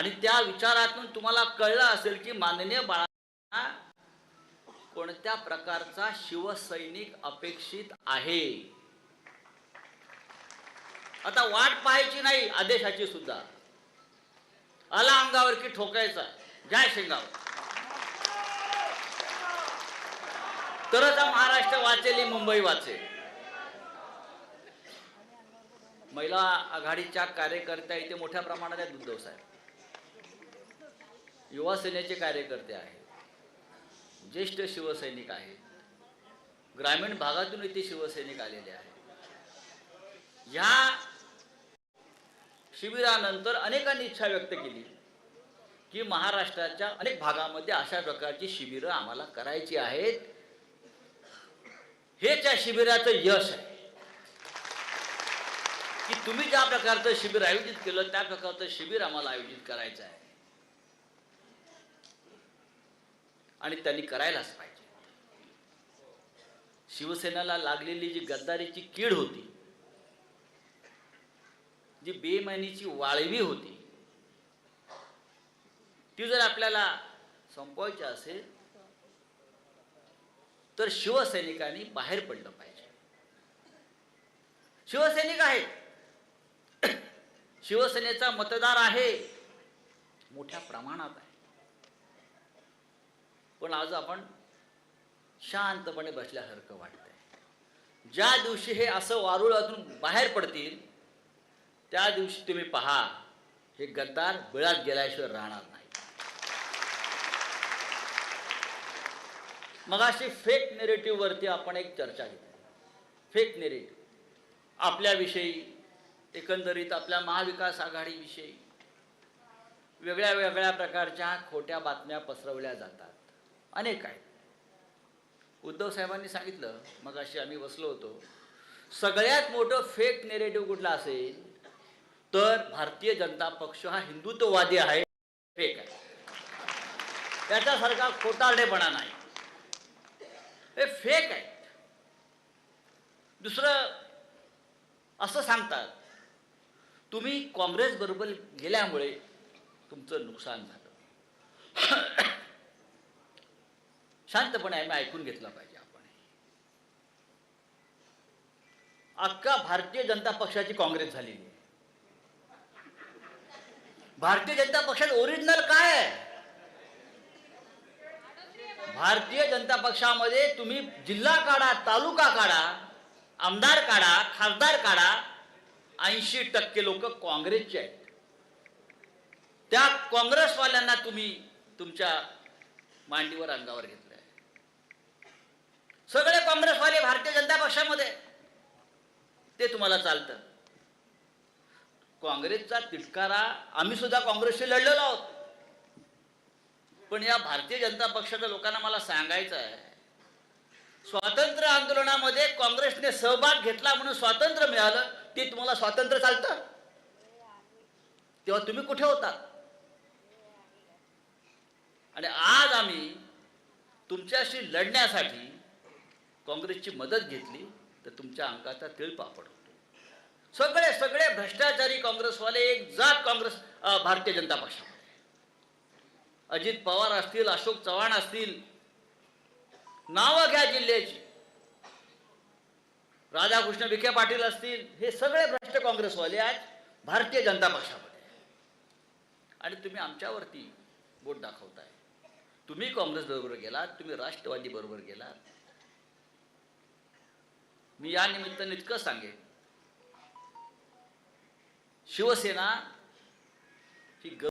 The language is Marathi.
आणि त्या विचारातून तुम्हाला कळलं असेल की माननीय बाळा कोणत्या प्रकारचा शिवसैनिक अपेक्षित आहे? आता वाट पाहायची नाही आदेशाची सुद्धा. आला अंगावर की ठोकायचा. जय शेंगावर तरच महाराष्ट्र वाचेल मुंबई वाचेल. महिला आघाडीच्या कार्यकर्त्या इथे मोठ्या प्रमाणात आहेत उद्धव साहेब. युवा सेनेचे कार्यकर्ते आहेत. ज्येष्ठ शिवसैनिक आहेत. ग्रामीण भागातून इथे शिवसैनिक आलेले आहेत. ह्या शिबिरानंतर अनेकांनी इच्छा व्यक्त केली की महाराष्ट्राच्या अनेक भागामध्ये अशा प्रकारची शिबिरं आम्हाला करायची आहेत. हे त्या शिबिराचं यश आहे. की तुम्ही ज्या प्रकारचं शिबिर आयोजित केलं त्या प्रकारचं शिबिर आम्हाला आयोजित करायचं आहे. आणि त्यांनी करायलाच पाहिजे. शिवसेनेला लागलेली जी गद्दारीची कीड होती जी बेमानीची वाळवी होती ती जर आपल्याला संपवायची असेल तर शिवसैनिकांनी बाहेर पडलं पाहिजे. शिवसैनिक आहेत. शिवसेनेचा मतदार आहे. मोठ्या प्रमाणात आहे. पण आज आपण शांतपणे बसल्यासारखं वाटतंय. ज्या दिवशी हे असं वारुळातून बाहेर पडतील त्या दिवशी तुम्ही पहा हे गद्दार बिळात गेल्याशिवाय राहणार नाही. मग अशी फेक नेरेटिव्हवरती आपण एक चर्चा घेतली. फेक नेरेटिव्ह आपल्याविषयी एकंदरीत आपल्या महाविकास आघाडीविषयी. वेगळ्या वेगळ्या प्रकारच्या खोट्या बातम्या पसरवल्या जातात. अनेक आहेत. उद्धव साहेबांनी सांगितलं मग अशी आम्ही बसलो होतो सगळ्यात मोठं फेक नेरेटिव्ह कुठला असेल तर भारतीय जनता पक्ष हा हिंदुत्ववादी आहे फेक आहे. त्याच्यासारखा खोटारडेपणा नाही. हे फेक आहे. दुसरं असं सांगतात तुम्ही काँग्रेस बरोबर गेल्यामुळे तुमचं नुकसान झालं. शांतपणे आम्ही ऐकून घेतला पाहिजे आपण. अख्खा भारतीय जनता पक्षाची काँग्रेस झालेली आहे. भारतीय जनता पक्षात ओरिजिनल काय आहे? भारतीय जनता पक्षामध्ये तुम्ही जिल्हा काढा तालुका काढा आमदार काढा खासदार काढा ऐंशी टक्के लोक काँग्रेसचे आहेत. त्या काँग्रेसवाल्यांना तुम्ही तुमच्या मांडीवर अंगावर घेतलंय. सगळे काँग्रेसवाले भारतीय जनता पक्षामध्ये. ते तुम्हाला चालतं. काँग्रेसचा तिटकारा आम्ही सुद्धा काँग्रेसशी लढलेलो आहोत. पण या भारतीय जनता पक्षाच्या लोकांना मला सांगायचं आहे स्वातंत्र्य आंदोलनामध्ये काँग्रेसने सहभाग घेतला म्हणून स्वातंत्र्य मिळालं ते तुम्हाला स्वातंत्र्य चालतं. तेव्हा तुम्ही कुठे होता? आणि आज आम्ही तुमच्याशी लढण्यासाठी काँग्रेसची मदत घेतली तर तुमच्या अंगाचा तिळपापड होतो. सगळे सगळे भ्रष्टाचारी काँग्रेसवाले एक जात काँग्रेस भारतीय जनता पक्षामध्ये. अजित पवार असतील अशोक चव्हाण असतील नावं घ्या जिल्ह्याची. राधाकृष्ण विखे पाटील असतील हे सगळे भ्रष्ट काँग्रेसवाले आज भारतीय जनता पक्षामध्ये आणि तुम्ही आमच्यावरती बोट दाखवताय. तुम्ही काँग्रेस बरोबर गेलात तुम्ही राष्ट्रवादी बरोबर गेलात. मी या निमित्ताने इतकं सांगेन. शिवसेना ही ग